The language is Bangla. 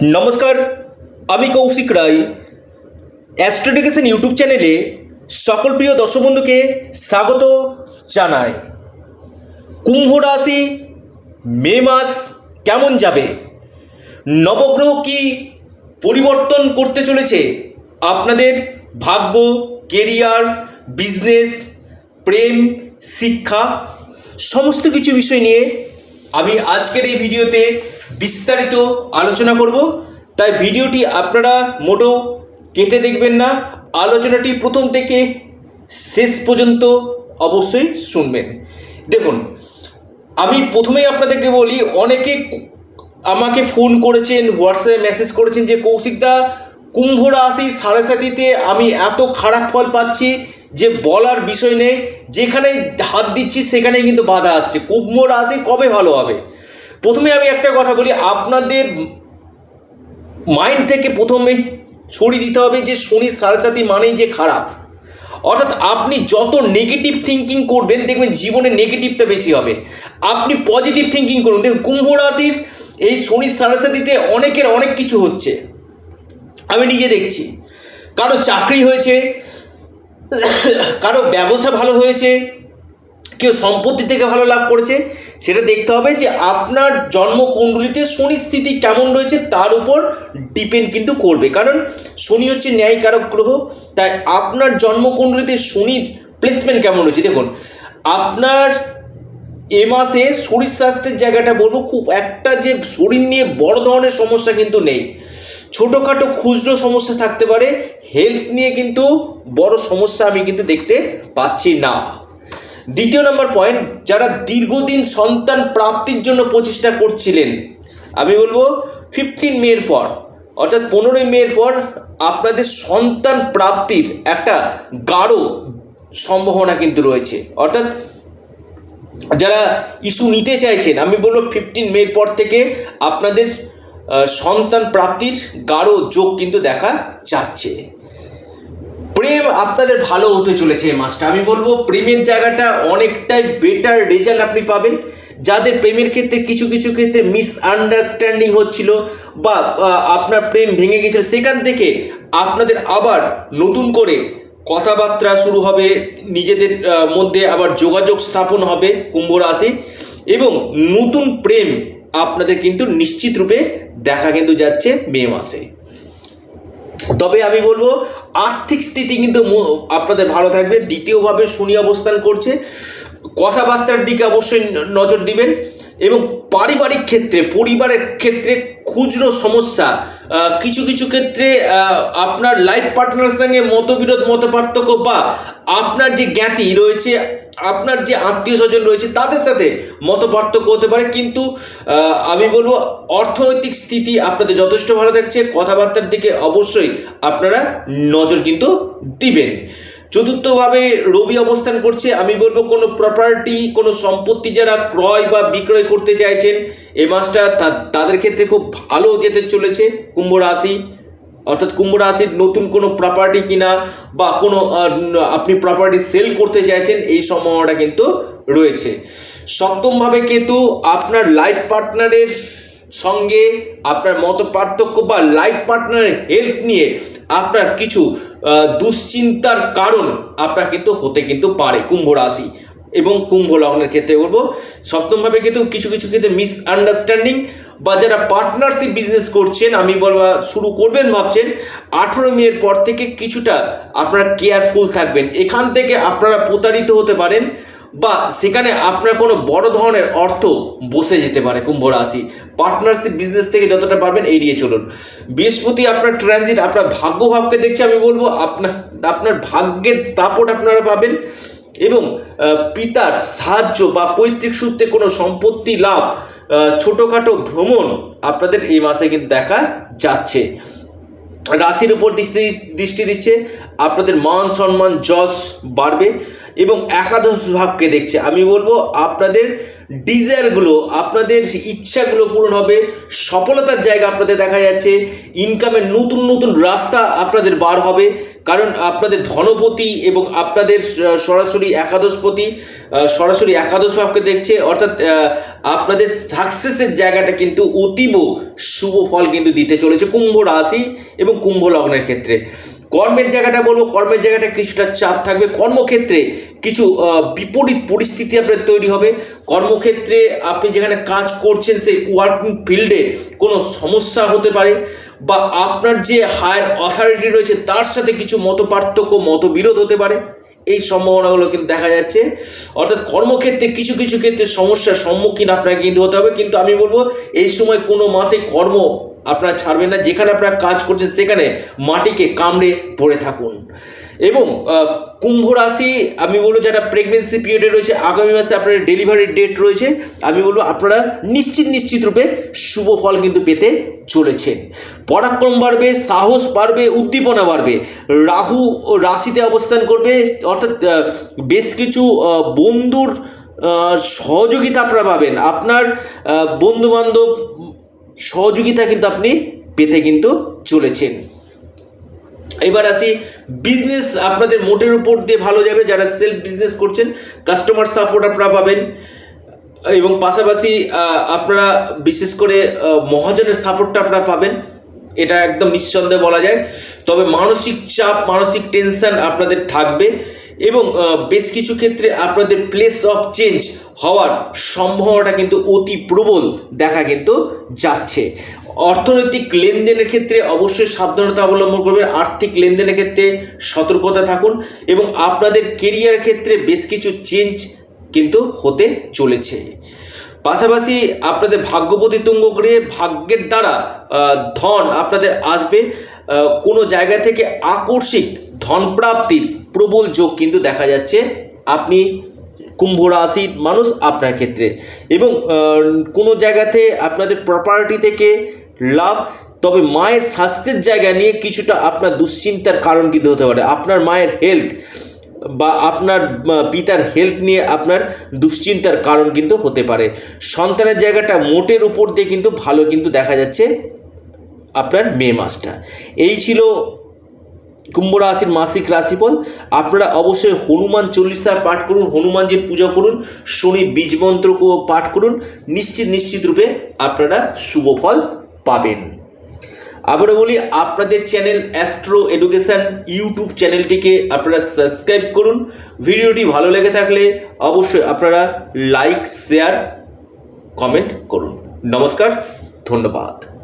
নমস্কার, আমি কৌশিক রায়। অ্যাস্ট্রোডিকেশন ইউটিউব চ্যানেলে সকল প্রিয় দর্শক বন্ধুকে স্বাগত জানাই। কুম্ভ রাশি মে মাস কেমন যাবে? নবগ্রহ কি পরিবর্তন করতে চলেছে? আপনাদের ভাগ্য, কেরিয়ার, বিজনেস, প্রেম, শিক্ষা, সমস্ত কিছু বিষয় নিয়ে আমি আজকের এই ভিডিওতে বিস্তারিত আলোচনা করব। তাই ভিডিওটি আপনারা মোটেও কেটে দেখবেন না। আলোচনাটি প্রথম থেকে শেষ পর্যন্ত অবশ্যই শুনবেন। দেখুন, আমি প্রথমেই আপনাদেরকে বলি, অনেকে আমাকে ফোন করেছেন, হোয়াটসঅ্যাপে মেসেজ করেছেন যে, কৌশিকদা, কুম্ভ রাশি সাড়ে সাতিতে আমি এত খারাপ ফল পাচ্ছি যে বলার বিষয় নেই, যেখানে হাত দিচ্ছি সেখানেই কিন্তু বাধা আসছে। কুম্ভ রাশি কবে ভালো হবে? প্রথমে আমি একটা কথা বলি, আপনাদের মাইন্ড থেকে প্রথমে সরিয়ে দিতে হবে যে শনি সাড়ে মানেই যে খারাপ। অর্থাৎ আপনি যত নেগেটিভ থিঙ্কিং করবেন, দেখবেন জীবনে নেগেটিভটা বেশি হবে। আপনি পজিটিভ থিঙ্কিং করুন। দেখুন, কুম্ভ রাশির এই শনির সাড়ে অনেকের অনেক কিছু হচ্ছে। আমি নিজে দেখছি। কারও চাকরি হয়েছে কারও ব্যবসা ভালো হয়েছে, কেউ সম্পত্তি থেকে ভালো লাভ করেছে, সেটা দেখতে হবে যে আপনার জন্মকুণ্ডলিতে শনির স্থিতি কেমন রয়েছে, তার উপর ডিপেন্ড কিন্তু করবে। কারণ শনি হচ্ছে ন্যায়কারক গ্রহ, তাই আপনার জন্মকুণ্ডলিতে শনির প্লেসমেন্ট কেমন রয়েছে? দেখুন, আপনার এ মাসে শরীর স্বাস্থ্যের জায়গাটা বলব, খুব একটা যে শরীর নিয়ে বড় ধরনের সমস্যা কিন্তু নেই। ছোটোখাটো খুচরো সমস্যা থাকতে পারে হেলথ নিয়ে কিন্তু বড় সমস্যা আমি কিন্তু দেখতে পাচ্ছি না। দ্বিতীয় নম্বর পয়েন্ট যারা দীর্ঘদিন সন্তান প্রাপ্তির জন্য প্রচেষ্টা করছিলেন, আমি বলব ফিফটিন মের পর, অর্থাৎ পনেরোই মের পর আপনাদের সন্তান প্রাপ্তির একটা গাঢ় সম্ভাবনা কিন্তু রয়েছে। অর্থাৎ যারা ইস্যু নিতে চাইছেন, আমি বলব ফিফটিন মের পর থেকে আপনাদের সন্তান প্রাপ্তির গাঢ় যোগ কিন্তু দেখা যাচ্ছে। প্রেম আপনাদের ভালো হতে চলেছে এই মাসটা। আমি বলব, প্রেমের জায়গাটা অনেকটাই বেটার রেজাল্ট আপনি পাবেন। যাদের প্রেমের ক্ষেত্রে কিছু কিছু ক্ষেত্রে মিস আন্ডারস্ট্যান্ডিং হচ্ছিল বা আপনার প্রেম ভেঙে গেছিল, সেখান থেকে আপনাদের আবার নতুন করে কথাবার্তা শুরু হবে, নিজেদের মধ্যে আবার যোগাযোগ স্থাপন হবে কুম্ভ রাশি এবং নতুন প্রেম আপনাদের কিন্তু নিশ্চিত রূপে দেখা কিন্তু যাচ্ছে মে মাসে। তবে আমি বলব আর্থিক স্থিতি কিন্তু আপনাদের ভালো থাকবে। দ্বিতীয়ভাবে শুনি অবস্থান করছে। কথাবার্তার দিকে অবশ্যই নজর দিবেন এবং পারিবারিক ক্ষেত্রে, পরিবারের ক্ষেত্রে খুচরো সমস্যা। কিছু কিছু ক্ষেত্রে আপনার লাইফ পার্টনারের সঙ্গে মতবিরোধ মত পার্থক্য বা আপনার যে জ্ঞাতি রয়েছে, আপনার যে আত্মীয় স্বজন রয়েছে, তাদের সাথে মত পার্থক্য হতে পারে। কিন্তু আমি বলব, অর্থনৈতিক স্থিতি আপনাদের যথেষ্ট ভালো থাকছে। কথাবার্তার দিকে অবশ্যই আপনারা নজর কিন্তু দিবেন। চতুর্থভাবে রবি অবস্থান করছে। আমি বলব, কোনো প্রপার্টি কোনো সম্পত্তি যারা ক্রয় বা বিক্রয় করতে চাইছেন, এ মাসটা তাদের ক্ষেত্রে খুব ভালো যেতে চলেছে। কুম্ভ রাশি, অর্থাৎ কুম্ভ রাশির নতুন কোনো প্রপার্টি কিনা বা কোনো আপনি প্রপার্টি সেল করতে চাইছেন, এই সম্ভাবনাটা কিন্তু রয়েছে। সপ্তমভাবে কিন্তু আপনার লাইফ পার্টনারের সঙ্গে আপনার মত পার্থক্য বা লাইফ পার্টনারের হেলথ নিয়ে আপনার কিছু দুশ্চিন্তার কারণ আপনার কিন্তু হতে কিন্তু পারে কুম্ভ রাশি এবং কুম্ভ লগ্নের ক্ষেত্রে বলব। সপ্তমভাবে কিন্তু কিছু কিছু ক্ষেত্রে মিস আন্ডারস্ট্যান্ডিং বা যারা পার্টনারশিপ বিজনেস করছেন, আমি বলবা, শুরু করবেন ভাবছেন, আঠেরো মেয়ের পর থেকে কিছুটা আপনারা কেয়ারফুল থাকবেন। এখান থেকে আপনারা প্রতারিত হতে পারেন। বা সেখানে আপনার কোনো বড় ধরনের অর্থ বসে যেতে পারে কুম্ভ রাশি। পার্টনারশিপ বিজনেস থেকে যতটা পারবেন এড়িয়ে চলুন। বৃহস্পতি আপনার ট্রানজিট আপনার ভাগ্য ভাবকে দেখছি, আমি বলব আপনার আপনার ভাগ্যের সাপোর্ট আপনারা পাবেন এবং পিতার সাহায্য বা পৈতৃক সূত্রে কোনো সম্পত্তি লাভ ছোটোখাটো ভ্রমণ আপনাদের এই মাসে কিন্তু দেখা যাচ্ছে। রাশির উপর দৃষ্টি দৃষ্টি দিচ্ছে, আপনাদের মান সম্মান, যশ বাড়বে। এবং একাদশ ভাবকে দেখছে। আমি বলব, আপনাদের ডিজায়ারগুলো আপনাদের ইচ্ছাগুলো পূরণ হবে, সফলতার জায়গা আপনাদের দেখা যাচ্ছে ইনকামের নতুন নতুন রাস্তা আপনাদের বার হবে, কারণ আপনাদের ধনপতি এবং আপনাদের সরাসরি একাদশপতি সরাসরি একাদশ ভাবকে দেখছে, অর্থাৎ আপনাদের সাকসেসের জায়গাটা কিন্তু অতীব শুভ ফল কিন্তু দিতে চলেছে কুম্ভ রাশি এবং কুম্ভ লগ্নের ক্ষেত্রে। কর্মের জায়গাটা বলব, কর্মের জায়গাটা কিছুটা চাপ থাকবে। কর্মক্ষেত্রে কিছু বিপরীত পরিস্থিতি আপনার তৈরি হবে। কর্মক্ষেত্রে আপনি যেখানে কাজ করছেন, সেই ওয়ার্কিং ফিল্ডে কোনো সমস্যা হতে পারে বা আপনার যে হায়ার অথরিটি রয়েছে, তার সাথে কিছু মত পার্থক্য মতবিরোধ হতে পারে। এই সম্ভাবনাগুলো কিন্তু দেখা যাচ্ছে। অর্থাৎ কর্মক্ষেত্রে কিছু কিছু ক্ষেত্রে সমস্যার সম্মুখীন আপনাকে কিন্তু হতে হবে। কিন্তু আমি বলব, এই সময় কোনো মাতে কর্ম আপনারা ছাড়বেন না, যেখানে আপনারা কাজ করছেন সেখানে মাটিকে কামড়ে পড়ে থাকুন। এবং কুম্ভ রাশি, আমি বলব যারা প্রেগনেন্সি পিরিয়ডে রয়েছে, আগামী মাসে আপনার ডেলিভারির ডেট রয়েছে, আমি বলব আপনারা নিশ্চিত নিশ্চিত রূপে শুভ ফল কিন্তু পেতে চলেছেন। পরাক্রম বাড়বে, সাহস বাড়বে, উদ্দীপনা বাড়বে। রাহু রাশিতে অবস্থান করবে, অর্থাৎ বেশ কিছু বন্ধুর সহযোগিতা আপনারা পাবেন। আপনার বন্ধু বান্ধব সহযোগিতা কিন্তু আপনি পেতে কিন্তু চলেছেন। এবার আসি বিজনেস আপনাদের মোটের উপর দিয়ে ভালো যাবে, যারা সেলফ বিজনেস করছেন কাস্টমার সাপোর্ট আপনারা পাবেন। এবং পাশাপাশি আপনারা বিশেষ করে মহাজনের সাপোর্টটা আপনারা পাবেন। এটা একদম নিঃসন্দেহে বলা যায়। তবে মানসিক চাপ, মানসিক টেনশন আপনাদের থাকবে। এবং বেশ কিছু ক্ষেত্রে আপনাদের প্লেস অফ চেঞ্জ হওয়ার সম্ভাবনাটা কিন্তু অতি প্রবল দেখা কিন্তু যাচ্ছে। অর্থনৈতিক লেনদেনের ক্ষেত্রে অবশ্যই সাবধানতা অবলম্বন করবেন, আর্থিক লেনদেনের ক্ষেত্রে সতর্কতা থাকুন এবং আপনাদের কেরিয়ার ক্ষেত্রে বেশ কিছু চেঞ্জ কিন্তু হতে চলেছে। পাশাপাশি আপনাদের ভাগ্যবতী তুঙ্গ গৃহে ভাগ্যের দ্বারা ধন আপনাদের আসবে কোনো জায়গা থেকে আকস্মিক ধন প্রাপ্তির প্রবল যোগ কিন্তু দেখা যাচ্ছে আপনি কুম্ভ রাশির মানুষ আপনার ক্ষেত্রে। এবং কোনো জায়গাতে আপনাদের প্রপার্টি থেকে লাভ, তবে মায়ের স্বাস্থ্যের জায়গা নিয়ে কিছুটা আপনার দুশ্চিন্তার কারণ কিন্তু হতে পারে। আপনার মায়ের হেলথ বা আপনার পিতার হেলথ নিয়ে আপনার দুশ্চিন্তার কারণ কিন্তু হতে পারে। সন্তানের জায়গাটা মোটের উপর দিয়ে কিন্তু ভালো কিন্তু দেখা যাচ্ছে আপনার মে মাসটা। এই ছিল কুম্ভ রাশির মাসিক রাশিফল। আপনারা অবশ্যই হনুমান চল্লিশা পাঠ করুন, হনুমানজির পূজা করুন, শনি বীজ মন্ত্র পাঠ করুন, নিশ্চিত নিশ্চিত রূপে আপনারা শুভ ফল পাবেন। আবারও বলি, আপনাদের চ্যানেল অ্যাস্ট্রো এডুকেশন ইউটিউব চ্যানেলটিকে আপনারা সাবস্ক্রাইব করুন। ভিডিওটি ভালো লেগে থাকলে অবশ্যই আপনারা লাইক, শেয়ার, কমেন্ট করুন। নমস্কার, ধন্যবাদ।